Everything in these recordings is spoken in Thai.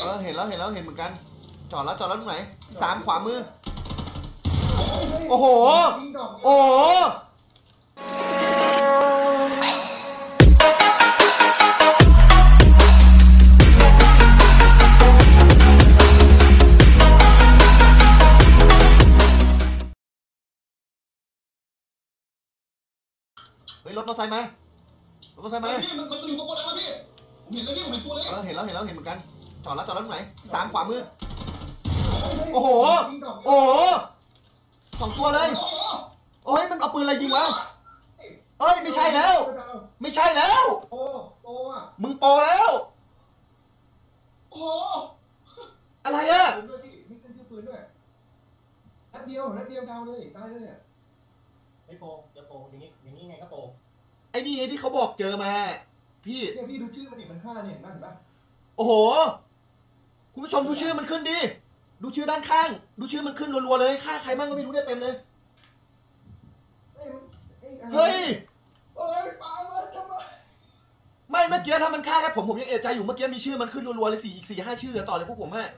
เออเห็นแล้วเห็นแล้วเห็นเหมือนกัน จอดแล้วจอดแล้วตรงไหนพี่สามขวามือ โอ้โหยิงดอกเดียวโอ้โหเฮ้ยรถมอเตอร์ไซค์มารถมอเตอร์ไซค์มาพี่มันมันอยู่ตรงบนแล้วพี่ผมเห็นแล้วพี่ผมเห็นตัวเลยเออเห็นแล้วเห็นแล้วเห็นเหมือนกัน จอดแล้วจอดแล้วตรงไหนพี่สามขวามือ โอ้โหยิงดอกเดียวโอ้โหสองตัวเลยโอ้โหโอ้ยมันเอาปืนอะไรยิงวะเอ้ยไม่ใช่แล้ว ไม่ใช่แล้ว โอ้โอ้อะมึงโปรแล้ว โอ้โหอะไรอะปืนด้วยพี่มีขึ้นชื่อปืนด้วยนัดเดียวนัดเดียวดาวเลยตายเลยอะไม่โปรจะโปรอย่างนี้อย่างนี้ไงก็โปรไอ้นี่ไงที่เขาบอกเจอมา พี่เนี่ยพี่ดูชื่อมันดิมันฆ่าเนี่ยเห็นไหมเห็นปะโอ้โห คุณผู้ชมดูชื่อมันขึ้นดิดูชื่อด้านข้าง ดูชื่อมันขึ้นรัวๆเลยฆ่าใครบ้างก็ไม่รู้เนี่ยเต็มเลยเอ้ยมันเอ้ยอะไรเฮ้ยเอ้ยปามันทำไมไม่เมื่อกี้ถ้ามันฆ่าแค่ผมผมยังเอะใจอยู่เมื่อกี้มีชื่อมันขึ้นรัวๆเลยสี่อีกสี่ห้าชื่อต่อเลยพวกผมอะ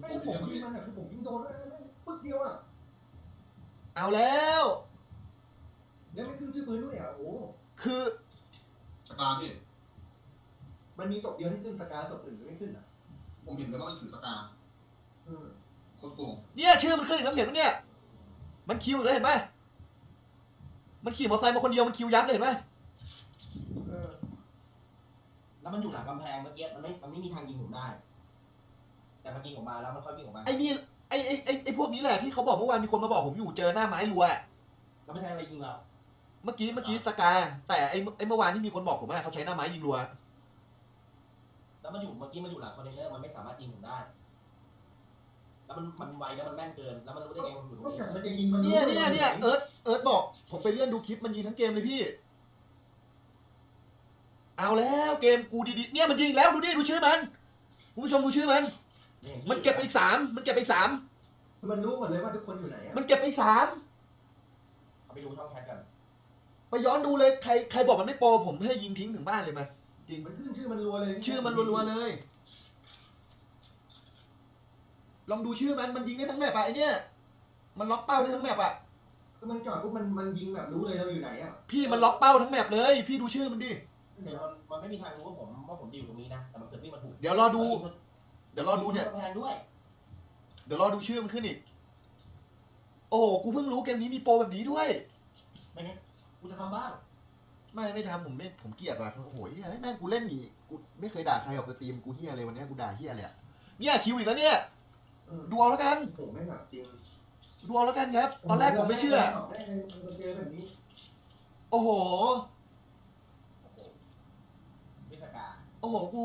ไม่ผมยิงมันอะคือผมยิงโดนด้วยนะปึ๊กเดียวอะเอาแล้วแล้วไม่ขึ้นชื่อปืนด้วยอะโอ้โหคือสกาพี่ มันมีศพเดียวที่ขึ้นสกาศพอื่นไม่ขึ้นอะผมเห็นแล้วว่ามันถือสกาเออโคตรโกงเนี่ยชื่อมันขึ้นอีกแล้วเห็นปะเนี่ย มันคิวอีกแล้วเห็นปะมันขี่มอเตอร์ไซค์มาคนเดียวมันคิวยับเลยเห็นปะเออแล้วมันอยู่หลังกำแพงเมื่อกี้มันไม่มันไม่มีทางยิงผมได้ แต่มันยิงออกมาแล้วมันค่อยวิ่งออกมาไอ้นี่ไอ้ไอ้ไอ้ไอ้พวกนี้แหละที่เขาบอกเมื่อวานมีคนมาบอกผมอยู่เจอหน้าไม้รัวอะแล้วไม่ใช่อะไรยิงเราเมื่อกี้เมื่อกี้สกา แต่ไอ้ไอ้เมื่อวานที่มีคนบอกผมว่าเขาใช้หน้าไม้ยิงรัว แล้วมันอยู่เมื่อกี้มันอยู่หลังคอนเทนเนอร์มันไม่สามารถยิงผมได้ แล้วมันมันไวแล้วมันแม่นเกิน แล้วมันรู้ได้ไงมันอยู่ตรงนอกนี้จากมันจะยิงมันเนี่ยเนี่ยเนี่ยเอิร์ธเอิร์ธบอก ผมไปเลื่อนดูคลิปมันยิงทั้งเกมเลยพี่ เอาแล้วเกมกูดีๆเนี่ยมันยิงอีกแล้วดูดิดูชื่อมันคุณผู้ชมดูชื่อมัน มันเก็บไปอีกสามมันเก็บไปอีกสามมันรู้หมดเลยว่าทุกคนอยู่ไหนอะมันเก็บไปอีกสามเอาไปดูช่องแชทกัน ไปย้อนดูเลยใครใครบอกมันไม่โปรผมให้ยิงทิ้งถึงบ้านเลยมา จริงมันขึ้นชื่อมันรัวเลยชื่อมันรัวๆเลย ลองดูชื่อมันมันยิงได้ทั้งแมปอะไอเนี่ยมันล็อกเป้าได้ทั้งแมปอะคือมันจอดปุ๊บมันมันยิงแบบรู้เลยเราอยู่ไหนอะพี่มันล็อกเป้าทั้งแมปเลย พี่ดูชื่อมันดิเดี๋ยวมันมันไม่มีทางรู้ว่าผมว่าผมอยู่ตรงนี้นะแต่มันเกิดวิ่งมาถูกเดี๋ยวรอดู เดี๋ยวรอดูเนี่ยกำแพงด้วย เดี๋ยวรอดูชื่อมันขึ้นอีก โอ้โหกูเพิ่งรู้เกมนี้มีโปรแบบนี้ด้วยไม่งั้นกูจะทำบ้าง ไม่ไม่ทำผมไม่ผมเกลียดว่ะโอ้โหเฮ้ยแม่งกูเล่นหนีกูไม่เคยด่าใครออกสตรีมกูเฮียอะไรวันเนี้ยกูด่าเฮียเลยอะเนี่ยคิวอีกแล้วเนี่ยเออดูเอาแล้วกันผมไม่หนักจริงดูเอาแล้วกันครับตอนแรกผมไม่เชื่อ ได้ไงมันเจอแบบนี้โอ้โห โอ้โหวิสกาโอ้โหกู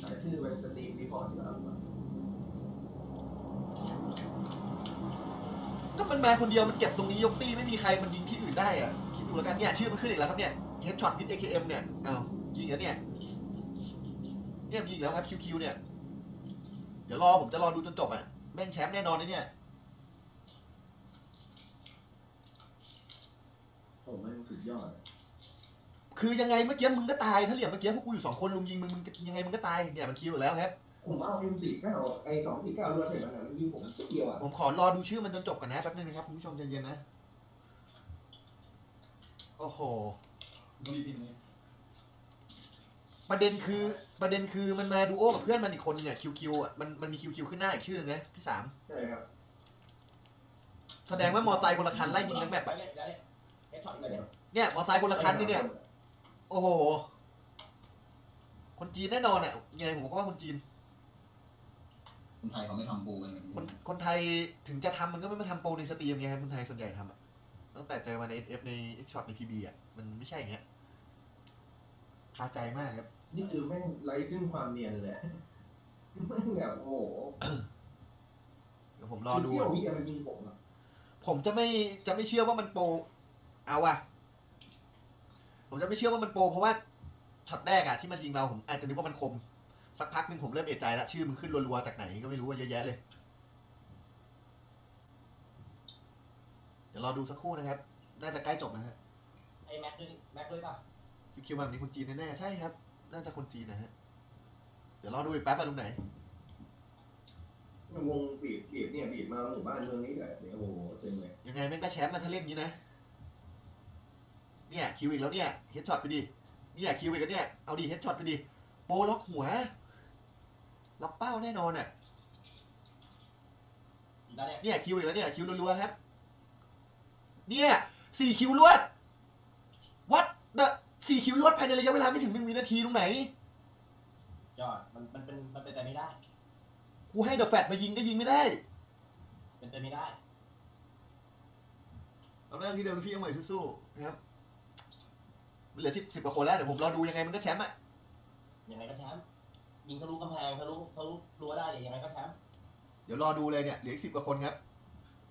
ใส่ชื่อเป็นสตรีมรีพอร์ตอยู่แล้ว ก็มันมาคนเดียวมันเก็บตรงนี้ยกตีไม่มีใครมันยิงที่อื่นได้อะคิดดูแล้วกันเนี่ยชื่อมันขึ้นอีกแล้วครับเนี่ยเฮดช็อตวิด AKM เนี่ยอ้าวยิงอีกแล้วเนี่ยเนี่ยมีอีกแล้วครับคิวคิวเนี่ย เดี๋ยวรอผมจะรอดูจนจบอะแม่งแชมป์แน่นอนเลยเนี่ยผมมันสุดยอดคือยังไงเมื่อกี้มึงก็ตายถ้าเหลี่ยมเมื่อกี้พวกกูอยู่สองคนลุมยิงมึงมึงยังไงมึงก็ตายเนี่ยมันคิวอยู่แล้วครับ ผมเอา M49 ไอ้249รัวใส่มันอะมันยิงผมนิดเดียวอะผมขอรอดูชื่อมันจนจบกันนะแป๊บนึงนะครับคุณผู้ชมใจเย็นๆนะ โอ้โหต้องรีบพิมพ์นี้ประเด็นคือประเด็นคือมันมาดูโอกับเพื่อนมันอีกคนนึงเนี่ยคิวคิวอะมันมันมีคิวคิวขึ้นหน้าอีกชื่อนึงนะพี่สามใช่ครับแสดงว่ามอไซค์คนละคันไล่ยิงทั้งแบบไปอะเลยไปเลยเฮดช็อตอีกแล้วเนี่ยเนี่ยมอไซค์คนละคันนี่เนี่ย โอ้โห คนจีนแน่นอนอะยังไงผมก็ว่าคนจีน คนไทยเขาไม่ทำโปรกันเลยคนคนไทยถึงจะทำมันก็ไม่มาทำโปรในสตรีมไงครับคนไทยส่วนใหญ่ทำอะตั้งแต่เจอมาในเอฟในเอ็กช็อตในพีบีอะมันไม่ใช่อย่างเงี้ยคาใจมากครับนี่คือแม่งไร้ซึ่งความเนียนเลยอะแม่งแบบโอ้โหเดี๋ยวผมรอดู เที่ยววิอะมันยิงผมอะผมจะไม่จะไม่เชื่อว่ามันโปรเอาอะผมจะไม่เชื่อว่ามันโปรเพราะว่าช็อตแรกอะที่มันยิงเราผมอาจจะนึกว่ามันคม สักพักหนึ่งผมเริ่มเอะใจแล้วชื่อมันขึ้นรัวๆจากไหนก็ไม่รู้ว่าเยอะแยะเลย เดี๋ยวรอดูสักครู่นะครับ น่าจะใกล้จบนะฮะไอ้แม็กด้วยแม็กด้วยป่ะคิวคิวแบบนี้คนจีนแน่ๆใช่ครับ น่าจะคนจีนนะฮะ เดี๋ยวรอดูอีกแป๊บอะลุงไหนมันวงบีบบีบเนี่ยบีบมาหมู่บ้านเมืองนี้แหละเดี๋ยวโอ้โหเซ็งเลยยังไงแม่งก็แชมป์มาถ้าเล่นงี้นะ เนี่ยคิวอีกแล้วเนี่ยเฮดช็อตไปดิ เนี่ยคิวอีกแล้วเนี่ย เอาดิเฮดช็อตไปดิ โปรล็อกหัว ล็อกเป้าแน่นอนอะอีกแล้วเนี่ยเนี่ยคิวอีกแล้วเนี่ยคิวรัวๆครับ เนี่ยสี่คิวรวดวัดเดอะสี่คิวรวดภายในระยะเวลาไม่ถึงหนึ่งวินาทีตรงไหน ยอดมันมันเป็นมันเป็นไปไม่ได้ กูให้เดอะแฟตมายิงก็ยิงไม่ได้ เป็นไปไม่ได้เอาหน้าพี่เดิมพี่เอาใหม่สู้ๆนะครับมันเหลือสิบสิบกว่าคนแล้วเดี๋ยวผมรอดูยังไงมันก็แชมป์อะยังไงก็แชมป์ ยิงทะลุกำแพงทะลุทะลุรั้วได้เนี่ยยังไงก็แชมป์เดี๋ยวรอดูเลยเนี่ยเหลืออีกสิบกว่าคนครับ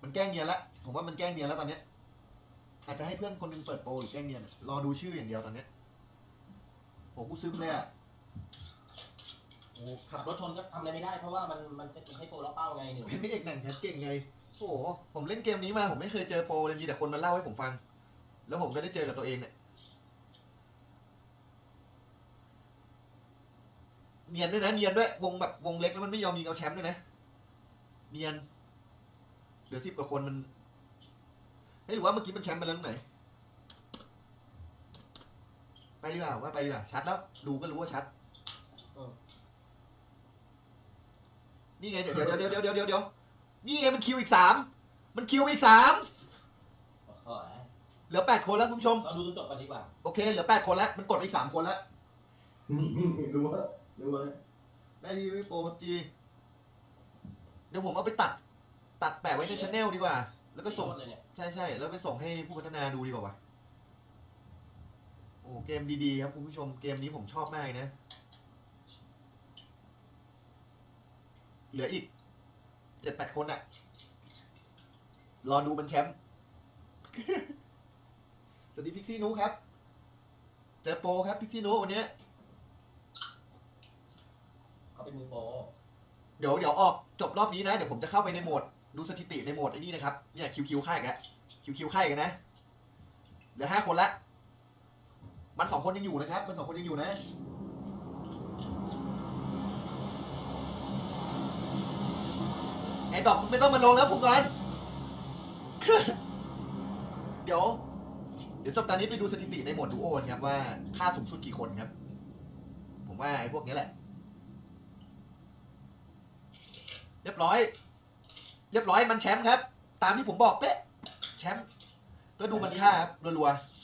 มันแกล้งเนียนละผมว่ามันแกล้งเนียนแล้วตอนเนี้ยอาจจะให้เพื่อนคนหนึงเปิดโปรหรือแกล้งเนียนอะรอดูชื่ออย่างเดียวตอนเนี้ยโหกูซึมเลยอะโอ้ขัขับบรถชนก็ทำอะไรไม่ได้เพราะว่ามันมันมันใช้โปรล็อกเป้าไงหนึ่งเป็นพระเอกหนังแคสเก่งไงโอ้โหผมเล่นเกมนี้มาผมไม่เคยเจอโปรเลยมีแต่คนมาเล่าให้ผมฟัง แล้วผมก็ได้เจอกับตัวเองเนี่ย เนียนด้วยนะเนียนด้วยวงแบบวงเล็กแล้วมันไม่ยอมยิงเอาแชมป์ด้วยนะเนียนเหลือสิบกว่าคนมันเฮ้ยหรือว่าเมื่อกี้มันแชมป์ไปแล้วตรงไหนไปดีกว่าว่าไปดีกว่าชัดแล้ว ดูก็รู้ว่าชัดนี่ไงเดี๋ยวเดี๋ยวเดี๋ยวเดี๋ยวเดี๋ยวเดี๋ยวเดี๋ยวนี่ไงมันคิวอีกสามมันคิวอีกสามโอ้โหเหลือแปดคนแล้วคุณผู้ชมเราดูจนจบกันดีกว่าโอเคเหลือแปดคนแล้วมันกดอีกสามคนแล้วรู้ว่า รู้ว่าได้ดีไม่โปรพับจีเดี๋ยวผมเอาไปตัด ตัดแปะไว้ในช anel ดีกว่า แล้วก็ส่งโคตรเลยเนี่ยใช่ใช่แล้วไปส่งให้ผู้พัฒนาดูดีกว่าวะโอ้เกมดีๆครับคุณผู้ชมเกมนี้ผมชอบมากเลยนะ เหลืออีกเจ็ดแปดคนอะรอดูมันแชมป์สวัสดีพิกซี่นูครับ เจอโปรครับพิกซี่นูวันเนี้ย เป็นมือโปรเดี๋ยวเดี๋ยวออกจบรอบนี้นะ เดี๋ยวผมจะเข้าไปในโหมด ดูสถิติในโหมดไอ้นี่นะครับ เนี่ยคิวคิวค่ายกันคิวคิวค่ายกันนะ เหลือห้าคนละมันสองคนยังอยู่นะครับ มันสองคนยังอยู่นะไอ้ดอกไม่ต้องมาลงแล้วผมก่อนเดี๋ยว เดี๋ยวจบตอนนี้ไปดูสถิติในโหมดดูโอนครับว่าค่าสูงสุดกี่คนครับ ผมว่าไอ้พวกนี้แหละ เรียบร้อย เรียบร้อยมันแชมป์ครับ ตามที่ผมบอกเป๊ะแชมป์ก็ดูมันค่าครับรัวๆ